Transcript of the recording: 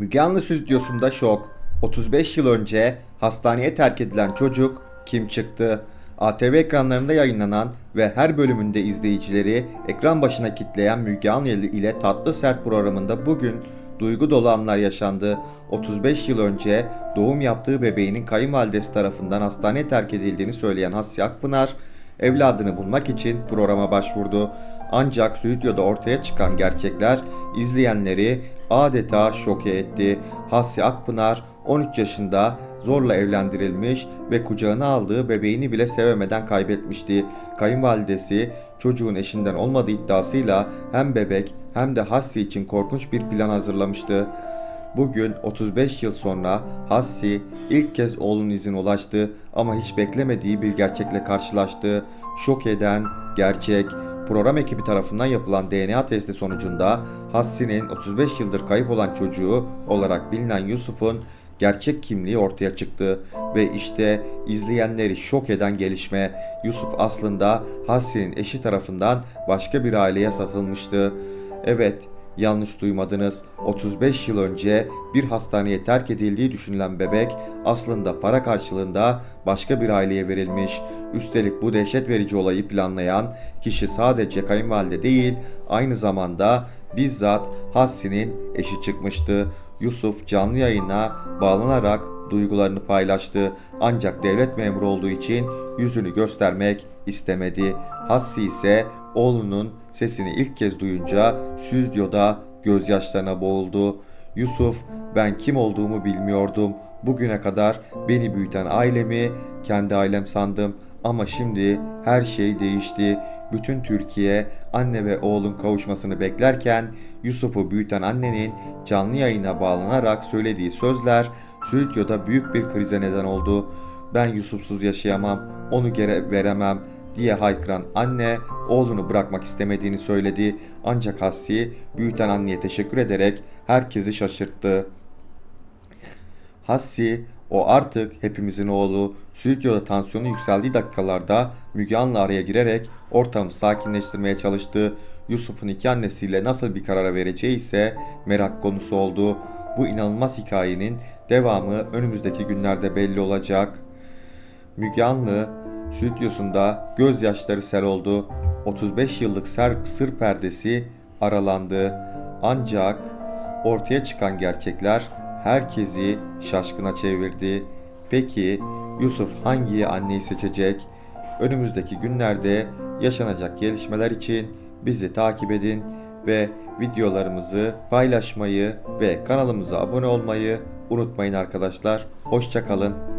Müge Anlı stüdyosunda şok. 35 yıl önce hastaneye terk edilen çocuk kim çıktı? ATV ekranlarında yayınlanan ve her bölümünde izleyicileri ekran başına kitleyen Müge Anlı ile Tatlı Sert programında bugün duygu dolu anlar yaşandı. 35 yıl önce doğum yaptığı bebeğinin kayınvalidesi tarafından hastaneye terk edildiğini söyleyen Hasya Akpınar, evladını bulmak için programa başvurdu. Ancak stüdyoda ortaya çıkan gerçekler izleyenleri adeta şoke etti. Hasya Akpınar 13 yaşında zorla evlendirilmiş ve kucağına aldığı bebeğini bile sevemeden kaybetmişti. Kayınvalidesi çocuğun eşinden olmadığı iddiasıyla hem bebek hem de Hassi için korkunç bir plan hazırlamıştı. Bugün 35 yıl sonra Hassi ilk kez oğlunun izine ulaştı ama hiç beklemediği bir gerçekle karşılaştı. Şok eden gerçek. Program ekibi tarafından yapılan DNA testi sonucunda Hassi'nin 35 yıldır kayıp olan çocuğu olarak bilinen Yusuf'un gerçek kimliği ortaya çıktı ve işte izleyenleri şok eden gelişme Yusuf aslında Hassi'nin eşi tarafından başka bir aileye satılmıştı. Evet, yanlış duymadınız. 35 yıl önce bir hastaneye terk edildiği düşünülen bebek aslında para karşılığında başka bir aileye verilmiş. Üstelik bu dehşet verici olayı planlayan kişi sadece kayınvalide değil, aynı zamanda bizzat Hassi'nin eşi çıkmıştı. Yusuf canlı yayına bağlanarak duygularını paylaştı. Ancak devlet memuru olduğu için yüzünü göstermek istemedi. Hassi ise oğlunun sesini ilk kez duyunca stüdyoda gözyaşlarına boğuldu. Yusuf, ben kim olduğumu bilmiyordum. Bugüne kadar beni büyüten ailemi kendi ailem sandım. Ama şimdi her şey değişti. Bütün Türkiye anne ve oğlun kavuşmasını beklerken Yusuf'u büyüten annenin canlı yayına bağlanarak söylediği sözler stüdyoda büyük bir krize neden oldu. Ben Yusuf'suz yaşayamam, onu geri veremem diye haykıran anne oğlunu bırakmak istemediğini söyledi. Ancak Hassi büyüten anneye teşekkür ederek herkesi şaşırttı. Hassi o artık hepimizin oğlu. Stüdyoda tansiyonu yükseldiği dakikalarda Müge Anlı araya girerek ortamı sakinleştirmeye çalıştı. Yusuf'un iki annesiyle nasıl bir karara vereceği ise merak konusu oldu. Bu inanılmaz hikayenin devamı önümüzdeki günlerde belli olacak. Müge Anlı stüdyosunda gözyaşları sel oldu. 35 yıllık ser, sır perdesi aralandı. Ancak ortaya çıkan gerçekler herkesi şaşkına çevirdi. Peki Yusuf hangi anneyi seçecek? Önümüzdeki günlerde yaşanacak gelişmeler için bizi takip edin ve videolarımızı paylaşmayı ve kanalımıza abone olmayı unutmayın arkadaşlar. Hoşçakalın.